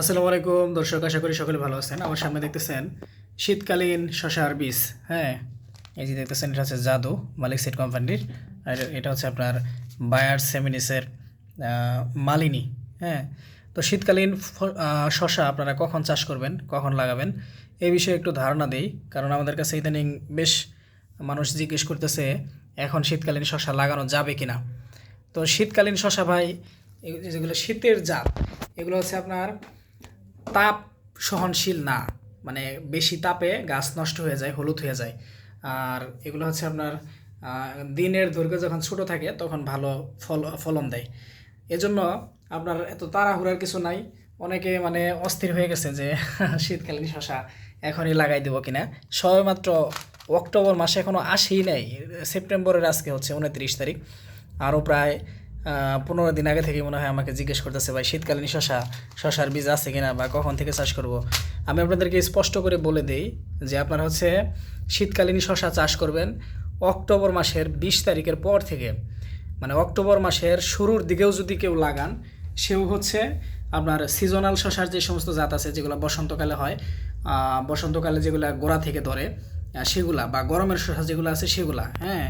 আসসালামু আলাইকুম, দর্শক, আশা করি সকলে ভালো আছেন। আমার সামনে দেখতেছেন শীতকালীন শশার বীজ হ্যাঁ? এই যে দেখতেছেন, এটা হচ্ছে জাদু মালিক সিট কোম্পানির আর এটা হচ্ছে আপনার বায়ার সেমিনিসের মালিনী হ্যাঁ? তো শীতকালীন শশা আপনারা কখন চাষ করবেন, কখন লাগাবেন এই বিষয়ে একটু ধারণা দেই। কারণ আমাদের কাছে ইদানিং বেশ মানুষ জিজ্ঞেস করতেছে, এখন শীতকালীন শশা লাগানো যাবে কি না তো শীতকালীন শশা ভাই যেগুলো শীতের জাত, এগুলো হচ্ছে আপনার তাপ সহনশীল না। মানে বেশি তাপে গাছ নষ্ট হয়ে যায়, হলুদ হয়ে যায়। আর এগুলো হচ্ছে আপনার দিনের দৈর্ঘ্য যখন ছোট থাকে তখন ভালো ফল, ফলন দেয়। এজন্য আপনার এত তাড়াহুড়ার কিছু নাই। অনেকে মানে অস্থির হয়ে গেছে যে, শীতকালীন শশা এখনই লাগাই দেবো কিনা। সবে মাত্র অক্টোবর মাসে এখনও আসেই নাই। সেপ্টেম্বরের আজকে হচ্ছে উনত্রিশ তারিখ। আরও প্রায় পনেরো দিন আগে থেকে মনে হয় আমাকে জিজ্ঞেস করতেছে, ভাই, শীতকালীন শশা, শশার বীজ আছে কিনা বা কখন থেকে চাষ করব? আমি আপনাদেরকে স্পষ্ট করে বলে দেই যে আপনার হচ্ছে শীতকালীন শশা চাষ করবেন অক্টোবর মাসের বিশ তারিখের পর থেকে। মানে অক্টোবর মাসের শুরুর দিকেও যদি কেউ লাগান, সেও হচ্ছে আপনার সিজনাল শশার যে সমস্ত জাত আছে, যেগুলো বসন্তকালে হয় বসন্তকালে যেগুলো গোড়া থেকে ধরে সেগুলা বা গরমের শশা যেগুলো আছে সেগুলা হ্যাঁ?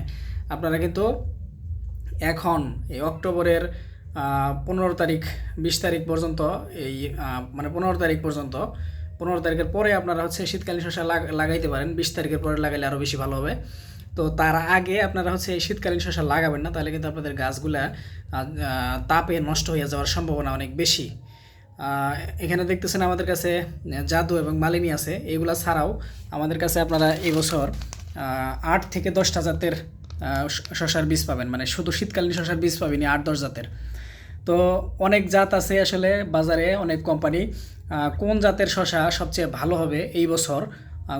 আপনারা কিন্তু এখন, এই অক্টোবরের পনেরো তারিখ, বিশ তারিখ পর্যন্ত এই মানে পনেরো তারিখ পর্যন্ত, পনেরো তারিখের পরে আপনারা হচ্ছে শীতকালীন শসা লাগ- লাগাইতে পারেন, বিশ তারিখের পরে লাগাইলে আরও বেশি ভালো হবে। তো তার আগে আপনারা হচ্ছে এই শীতকালীন শসা লাগাবেন না, তাহলে কিন্তু আপনাদের গাছগুলা তাপে নষ্ট হয়ে যাওয়ার সম্ভাবনা অনেক বেশি। এখানে দেখতেছেন আমাদের কাছে জাদু এবং মালিনী আছে, এগুলা ছাড়াও আমাদের কাছে আপনারা এবছর আট থেকে দশটা জাতের শশার বীজ পাবেন। মানে শুধু শীতকালীন শশার বীজ পাবেন আট দশ জাতের। তো অনেক জাত আছে আসলে বাজারে, অনেক কোম্পানি। কোন জাতের শশা সবচেয়ে ভালো হবে এই বছর?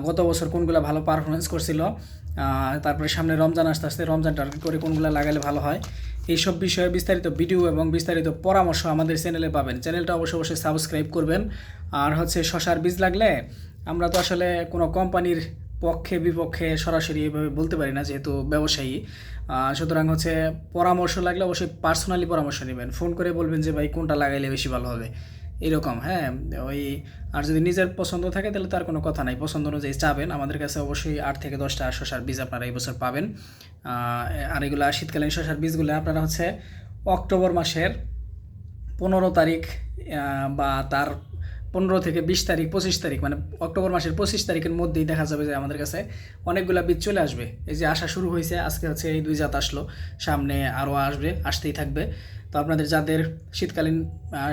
গত বছর কোনগুলো ভালো পারফরমেন্স করছিল? তারপরে সামনে রমজান আসতে আসতে রমজান টার্গেট করে কোনগুলো লাগালে ভালো হয়? এইসব বিষয়ে বিস্তারিত ভিডিও এবং বিস্তারিত পরামর্শ আমাদের চ্যানেলে পাবেন। চ্যানেলটা অবশ্যই অবশ্যই সাবস্ক্রাইব করবেন। আর হচ্ছে শশার বীজ লাগলে আমরা তো আসলে কোনো কোম্পানির পক্ষে, বিপক্ষে সরাসরি এভাবে বলতে পারি না যেহেতু ব্যবসায়ী। সুতরাং হচ্ছে পরামর্শ লাগলে অবশ্যই পার্সোনালি পরামর্শ নেবেন। ফোন করে বলবেন যে, ভাই, কোনটা লাগাইলে বেশি ভালো হবে? এরকম হ্যাঁ? ওই, আর যদি নিজের পছন্দ থাকে তাহলে তার কোনো কথা নাই। পছন্দ অনুযায়ী চাবেন। আমাদের কাছে অবশ্যই আট থেকে দশটা শশার বীজ আপনারা এই বছর পাবেন। আর এগুলো শীতকালীন শশার বীজগুলো আপনারা হচ্ছে অক্টোবর মাসের পনেরো তারিখ বা তার পনেরো থেকে বিশ তারিখ, পঁচিশ তারিখ মানে অক্টোবর মাসের পঁচিশ তারিখের মধ্যেই দেখা যাবে যে আমাদের কাছে অনেকগুলো বীজ চলে আসবে। এই যে আসা শুরু হয়েছে, আজকে হচ্ছে এই দুই জাত আসলো। সামনে আরও আসবে, আসতেই থাকবে। আপনাদের যাদের শীতকালীন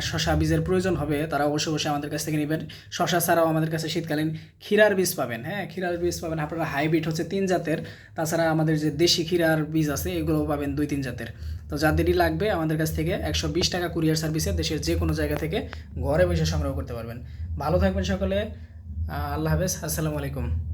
শশা বীজের প্রয়োজন হবে তারা অবশ্যই অবশ্যই আমাদের কাছ থেকে নেবেন। শশা ছাড়াও আমাদের কাছে শীতকালীন ক্ষীরার বীজ পাবেন হ্যাঁ? ক্ষীরার বীজ পাবেন, আপনারা হাইব্রিড হচ্ছে তিন জাতের। তাছাড়া আমাদের যে দেশি ক্ষীরার বীজ আছে, এগুলো পাবেন দুই, তিন জাতের। তো যাদেরই লাগবে, আমাদের কাছ থেকে একশো বিশ টাকা কুরিয়ার সার্ভিসে দেশের যে কোনো জায়গা থেকে ঘরে বসে সংগ্রহ করতে পারবেন। ভালো থাকবেন সকলে আল্লাহ হাফেজ, আসসালামু আলাইকুম।